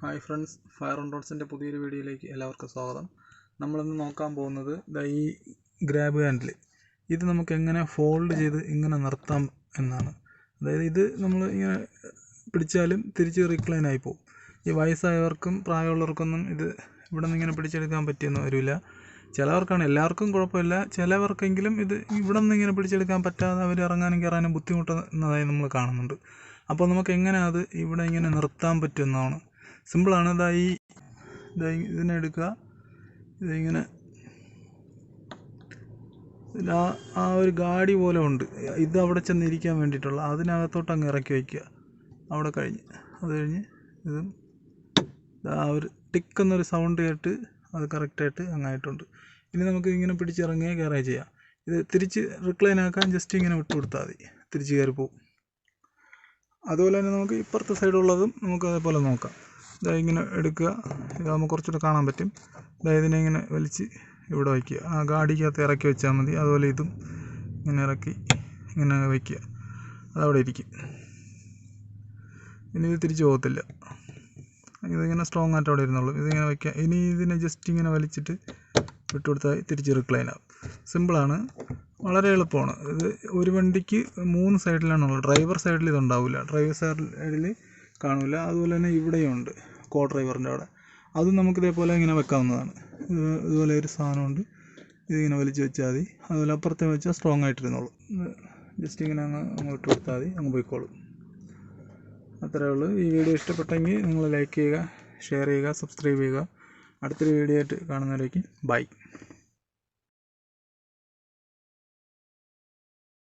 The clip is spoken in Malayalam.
ഹായ് ഫ്രണ്ട്സ് ഫയർ ഓൺ റോഡ്സിന്റെ പുതിയൊരു വീഡിയോയിലേക്ക് എല്ലാവർക്കും സ്വാഗതം. നമ്മളിന്ന് നോക്കാൻ പോകുന്നത് ഈ ഗ്രാബ് ഹാൻഡിൽ ഇത് നമുക്ക് എങ്ങനെ ഫോൾഡ് ചെയ്ത് ഇങ്ങനെ നിർത്താം എന്നാണ്. അതായത് ഇത് നമ്മൾ ഇങ്ങനെ പിടിച്ചാലും തിരിച്ച് റീക്ലൈൻ ആയി പോകും ഈ വയസ്സായവർക്കും പ്രായമുള്ളവർക്കൊന്നും ഇത് ഇവിടെ നിന്ന് ഇങ്ങനെ പിടിച്ചെടുക്കാൻ പറ്റിയെന്ന് വരില്ല. ചിലവർക്കാണ് എല്ലാവർക്കും കുഴപ്പമില്ല. ചിലവർക്കെങ്കിലും ഇത് ഇവിടെ നിന്ന് ഇങ്ങനെ പിടിച്ചെടുക്കാൻ പറ്റാതെ അവർ ഇറങ്ങാനും കയറാനും ബുദ്ധിമുട്ടുന്നതായി നമ്മൾ കാണുന്നുണ്ട്. അപ്പോൾ നമുക്ക് എങ്ങനെ അത് ഇവിടെ ഇങ്ങനെ നിർത്താൻ പറ്റുന്നതാണ് സിമ്പിളാണ്. ഇതാ ഈ ഇതാ ഈ ഇതിനെ എടുക്കുക. ഇതിങ്ങനെ ആ ആ ഒരു ഗാഡി പോലെ ഉണ്ട്. ഇത് അവിടെ ചെന്ന് ഇരിക്കാൻ വേണ്ടിയിട്ടുള്ള. അതിനകത്തോട്ട് അങ്ങ് ഇറക്കി വയ്ക്കുക. അവിടെ കഴിഞ്ഞ്. അത് കഴിഞ്ഞ് ഇതും ആ ഒരു ടിക്ക് എന്നൊരു സൗണ്ട് കേട്ട് അത് കറക്റ്റായിട്ട് അങ്ങായിട്ടുണ്ട്. ഇനി നമുക്ക് ഇങ്ങനെ പിടിച്ചിറങ്ങുകയോ കയറുകയോ ചെയ്യാം. ഇത് തിരിച്ച് റിക്ലൈൻ ആക്കാൻ ജസ്റ്റ് ഇങ്ങനെ വിട്ടു കൊടുത്താൽ മതി. തിരിച്ച് കയറി പോകും അതുപോലെ തന്നെ നമുക്ക് ഇപ്പുറത്തെ സൈഡുള്ളതും നമുക്ക് അതേപോലെ നോക്കാം. ഇതാ ഇങ്ങനെ എടുക്കുക. ഇതാകുമ്പോൾ കുറച്ചുകൂടെ കാണാൻ പറ്റും. ദാ ഇതിനെ ഇങ്ങനെ വലിച്ച് ഇവിടെ വയ്ക്കുക. ആ ഗാഡിക്കകത്ത് ഇറക്കി വെച്ചാൽ മതി. അതുപോലെ ഇതും ഇങ്ങനെ ഇറക്കി ഇങ്ങനെ വയ്ക്കുക. അതവിടെ ഇരിക്കും. ഇനി ഇത് തിരിച്ച് പോകത്തില്ല. ഇതിങ്ങനെ സ്ട്രോങ് ആയിട്ട് അവിടെ ഇരുന്നുള്ളൂ ഇതിങ്ങനെ വയ്ക്കുക. ഇനി ഇതിനെ ജസ്റ്റ് ഇങ്ങനെ വലിച്ചിട്ട് വിട്ടുകൊടുത്താൽ തിരിച്ച് റിക്ലൈൻ ആവും. സിമ്പിളാണ് വളരെ എളുപ്പമാണ്. ഇത് ഒരു വണ്ടിക്ക് മൂന്ന് സൈഡിലാണുള്ളത് ഡ്രൈവർ സൈഡിൽ ഇതുണ്ടാവില്ല ഡ്രൈവർ സൈഡിൽ കാണില്ല അതുപോലെ തന്നെ ഇവിടെയും ഉണ്ട് കോ ഡ്രൈവറിന്റെ അവിടെ. അതും നമുക്ക് ഇതേപോലെ ഇങ്ങനെ വെക്കാവുന്നതാണ്. ഇതുപോലെ ഒരു സാധനമുണ്ട്. ഇതിങ്ങനെ വലിച്ചു വെച്ചാൽ മതി. അതുപോലെ അപ്പുറത്തെ വെച്ചാൽ സ്ട്രോങ് ആയിട്ടിരുന്നോളും. ജസ്റ്റ് ഇങ്ങനെ അങ്ങ് അങ്ങോട്ട് കൊടുത്താൽ മതി. അങ്ങ് പോയിക്കോളും. അത്രയേ ഉള്ളൂ. ഈ വീഡിയോ ഇഷ്ടപ്പെട്ടെങ്കിൽ നിങ്ങൾ ലൈക്ക് ചെയ്യുക ഷെയർ ചെയ്യുക സബ്സ്ക്രൈബ് ചെയ്യുക. അടുത്തൊരു വീഡിയോ ആയിട്ട് കാണുന്നവരേക്ക് ബൈ